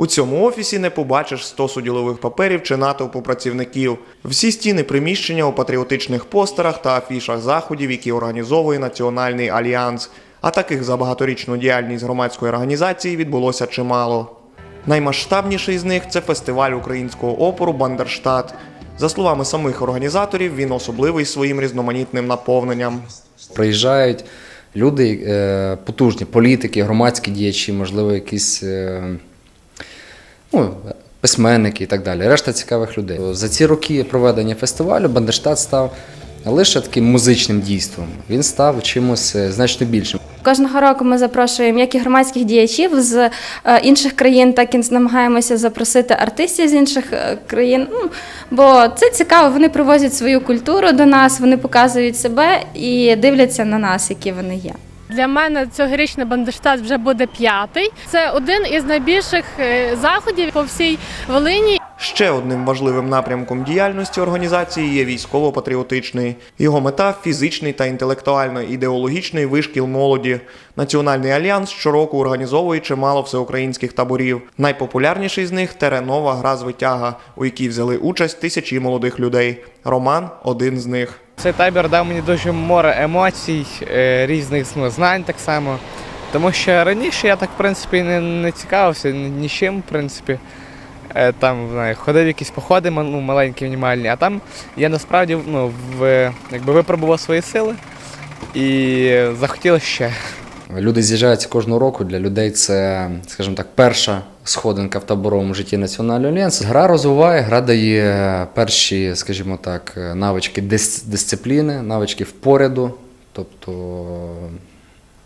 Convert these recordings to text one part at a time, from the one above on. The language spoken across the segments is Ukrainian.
У цьому офісі не побачиш стосу ділових паперів чи натовпу працівників. Всі стіни приміщення у патріотичних постерах та афішах заходів, які організовує Національний альянс. А таких за багаторічну діяльність громадської організації відбулося чимало. Наймасштабніший з них це фестиваль українського опору Бандерштат. За словами самих організаторів, він особливий своїм різноманітним наповненням. Приїжджають люди е, потужні, політики, громадські діячі, можливо, якісь е, ну, письменники і так далі. Решта цікавих людей. За ці роки проведення фестивалю Бандерштат став не лише таким музичним дійством, він став чимось е, значно більшим. Кожного року ми запрошуємо як і громадських діячів з е, інших країн, так і намагаємося запросити артистів з інших е, країн. Ну, бо це цікаво, вони привозять свою культуру до нас, вони показують себе і дивляться на нас, які вони є. Для мене цьогорічний бандерштат вже буде п'ятий. Це один із найбільших е, заходів по всій Волині. Ще одним важливим напрямком діяльності організації є військово-патріотичний. Його мета фізичний та інтелектуально-ідеологічний вишкіл молоді. Національний альянс щороку організовує чимало всеукраїнських таборів. Найпопулярніший з них теренова гра з витяга, у якій взяли участь тисячі молодих людей. Роман один з них. Цей табір дав мені дуже море емоцій, е, різних знань так само. Тому що раніше я так, в принципі, не, не цікавився ні, ні в принципі. Е, Там знає, ходив якісь походи ну, маленькі, мінімальні, а там я насправді ну, в, якби випробував свої сили і захотілося ще. Люди з'їжджаються кожного року. Для людей це, скажімо так, перша сходинка в таборовому житті Національного альянсу. Гра розвиває, гра дає перші, скажімо так, навички дис- дисципліни, навички впоряду. Тобто,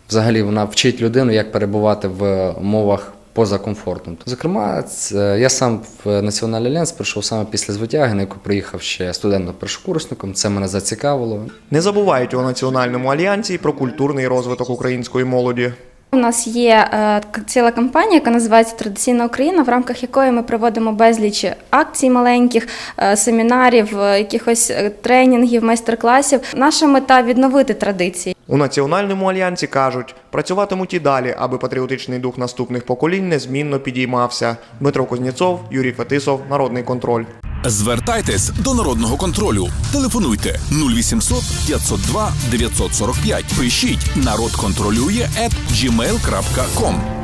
взагалі, вона вчить людину, як перебувати в умовах поза комфортом. Зокрема, це- я сам в Національний альянс прийшов саме після звитяги, на яку приїхав ще студентом-першокурсником. Це мене зацікавило. Не забувають у Національному альянсі про культурний розвиток української молоді. У нас є е, ціла кампанія, яка називається Традиційна Україна, в рамках якої ми проводимо безліч акцій маленьких, е, семінарів, е, якихось тренінгів, майстер-класів. Наша мета відновити традиції. У Національному альянсі кажуть, працюватимуть і далі, аби патріотичний дух наступних поколінь незмінно підіймався. Дмитро Кузнєцов, Юрій Фетисов, Народний контроль. Звертайтесь до народного контролю. Телефонуйте 0800 502 945. Пишіть народ контролює at.